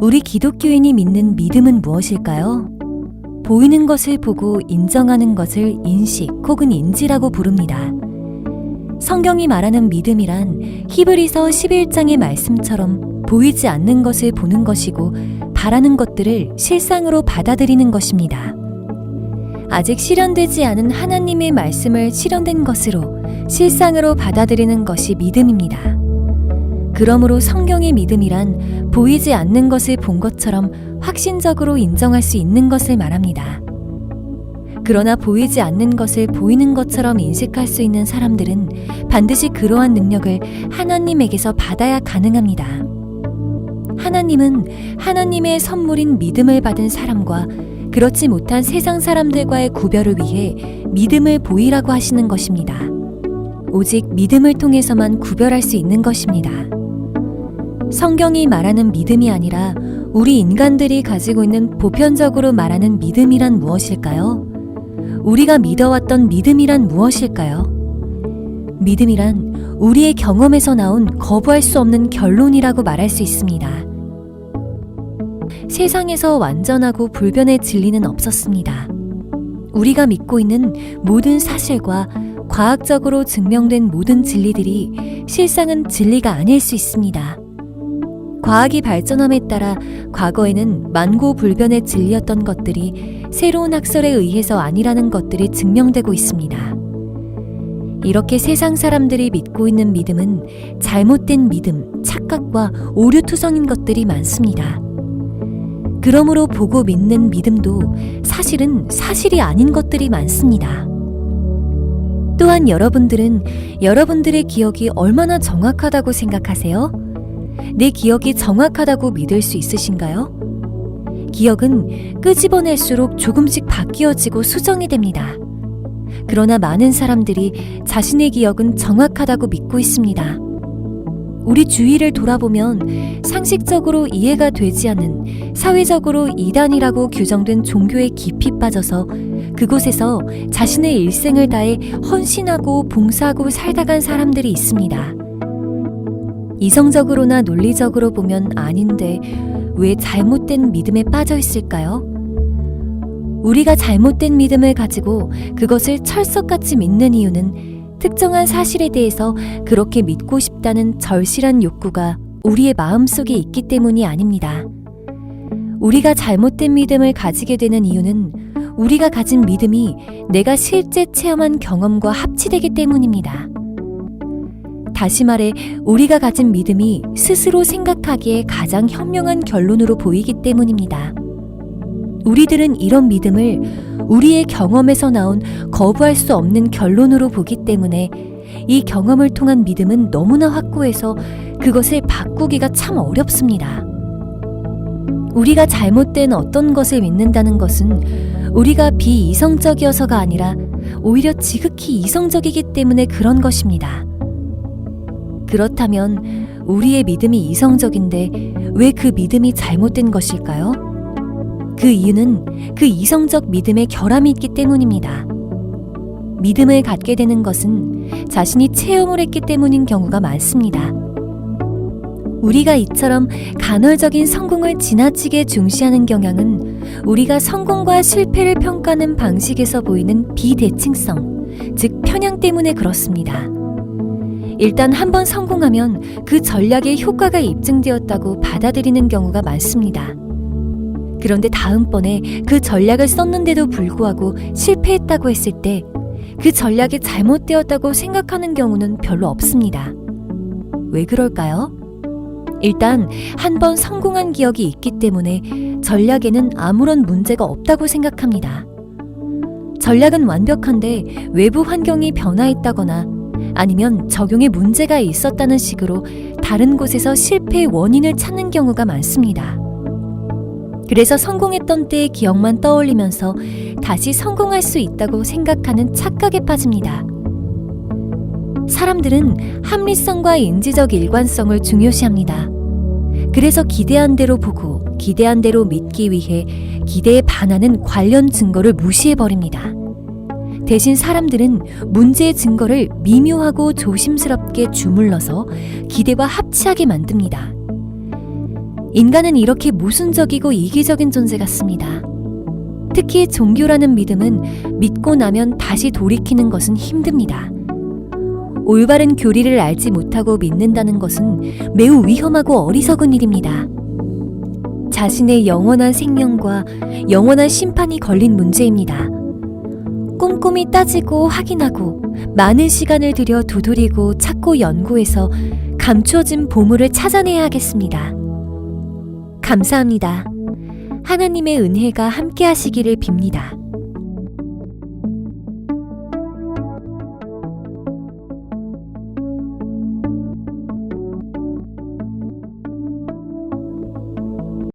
우리 기독교인이 믿는 믿음은 무엇일까요? 보이는 것을 보고 인정하는 것을 인식 혹은 인지라고 부릅니다. 성경이 말하는 믿음이란 히브리서 11장의 말씀처럼 보이지 않는 것을 보는 것이고 바라는 것들을 실상으로 받아들이는 것입니다. 아직 실현되지 않은 하나님의 말씀을 실현된 것으로 실상으로 받아들이는 것이 믿음입니다. 그러므로 성경의 믿음이란 보이지 않는 것을 본 것처럼 확신적으로 인정할 수 있는 것을 말합니다. 그러나 보이지 않는 것을 보이는 것처럼 인식할 수 있는 사람들은 반드시 그러한 능력을 하나님에게서 받아야 가능합니다. 하나님은 하나님의 선물인 믿음을 받은 사람과 그렇지 못한 세상 사람들과의 구별을 위해 믿음을 보이라고 하시는 것입니다. 오직 믿음을 통해서만 구별할 수 있는 것입니다. 성경이 말하는 믿음이 아니라 우리 인간들이 가지고 있는 보편적으로 말하는 믿음이란 무엇일까요? 우리가 믿어왔던 믿음이란 무엇일까요? 믿음이란 우리의 경험에서 나온 거부할 수 없는 결론이라고 말할 수 있습니다. 세상에서 완전하고 불변의 진리는 없었습니다. 우리가 믿고 있는 모든 사실과 과학적으로 증명된 모든 진리들이 실상은 진리가 아닐 수 있습니다. 과학이 발전함에 따라 과거에는 만고불변의 진리였던 것들이 새로운 학설에 의해서 아니라는 것들이 증명되고 있습니다. 이렇게 세상 사람들이 믿고 있는 믿음은 잘못된 믿음, 착각과 오류투성인 것들이 많습니다. 그러므로 보고 믿는 믿음도 사실은 사실이 아닌 것들이 많습니다. 또한 여러분들은 여러분들의 기억이 얼마나 정확하다고 생각하세요? 내 기억이 정확하다고 믿을 수 있으신가요? 기억은 끄집어낼수록 조금씩 바뀌어지고 수정이 됩니다. 그러나 많은 사람들이 자신의 기억은 정확하다고 믿고 있습니다. 우리 주위를 돌아보면 상식적으로 이해가 되지 않는 사회적으로 이단이라고 규정된 종교에 깊이 빠져서 그곳에서 자신의 일생을 다해 헌신하고 봉사하고 살다 간 사람들이 있습니다. 이성적으로나 논리적으로 보면 아닌데 왜 잘못된 믿음에 빠져 있을까요? 우리가 잘못된 믿음을 가지고 그것을 철석같이 믿는 이유는 특정한 사실에 대해서 그렇게 믿고 싶다는 절실한 욕구가 우리의 마음 속에 있기 때문이 아닙니다. 우리가 잘못된 믿음을 가지게 되는 이유는 우리가 가진 믿음이 내가 실제 체험한 경험과 합치되기 때문입니다. 다시 말해, 우리가 가진 믿음이 스스로 생각하기에 가장 현명한 결론으로 보이기 때문입니다. 우리들은 이런 믿음을 우리의 경험에서 나온 거부할 수 없는 결론으로 보기 때문에 이 경험을 통한 믿음은 너무나 확고해서 그것을 바꾸기가 참 어렵습니다. 우리가 잘못된 어떤 것을 믿는다는 것은 우리가 비이성적이어서가 아니라 오히려 지극히 이성적이기 때문에 그런 것입니다. 그렇다면 우리의 믿음이 이성적인데 왜 그 믿음이 잘못된 것일까요? 그 이유는 그 이성적 믿음에 결함이 있기 때문입니다. 믿음을 갖게 되는 것은 자신이 체험을 했기 때문인 경우가 많습니다. 우리가 이처럼 간헐적인 성공을 지나치게 중시하는 경향은 우리가 성공과 실패를 평가하는 방식에서 보이는 비대칭성, 즉 편향 때문에 그렇습니다. 일단 한번 성공하면 그 전략의 효과가 입증되었다고 받아들이는 경우가 많습니다. 그런데 다음번에 그 전략을 썼는데도 불구하고 실패했다고 했을 때 그 전략이 잘못되었다고 생각하는 경우는 별로 없습니다. 왜 그럴까요? 일단 한 번 성공한 기억이 있기 때문에 전략에는 아무런 문제가 없다고 생각합니다. 전략은 완벽한데 외부 환경이 변화했다거나 아니면 적용에 문제가 있었다는 식으로 다른 곳에서 실패의 원인을 찾는 경우가 많습니다. 그래서 성공했던 때의 기억만 떠올리면서 다시 성공할 수 있다고 생각하는 착각에 빠집니다. 사람들은 합리성과 인지적 일관성을 중요시합니다. 그래서 기대한 대로 보고 기대한 대로 믿기 위해 기대에 반하는 관련 증거를 무시해버립니다. 대신 사람들은 문제의 증거를 미묘하고 조심스럽게 주물러서 기대와 합치하게 만듭니다. 인간은 이렇게 모순적이고 이기적인 존재 같습니다. 특히 종교라는 믿음은 믿고 나면 다시 돌이키는 것은 힘듭니다. 올바른 교리를 알지 못하고 믿는다는 것은 매우 위험하고 어리석은 일입니다. 자신의 영원한 생명과 영원한 심판이 걸린 문제입니다. 꼼꼼히 따지고 확인하고 많은 시간을 들여 두드리고 찾고 연구해서 감추어진 보물을 찾아내야 하겠습니다. 감사합니다. 하나님의 은혜가 함께 하시기를 빕니다.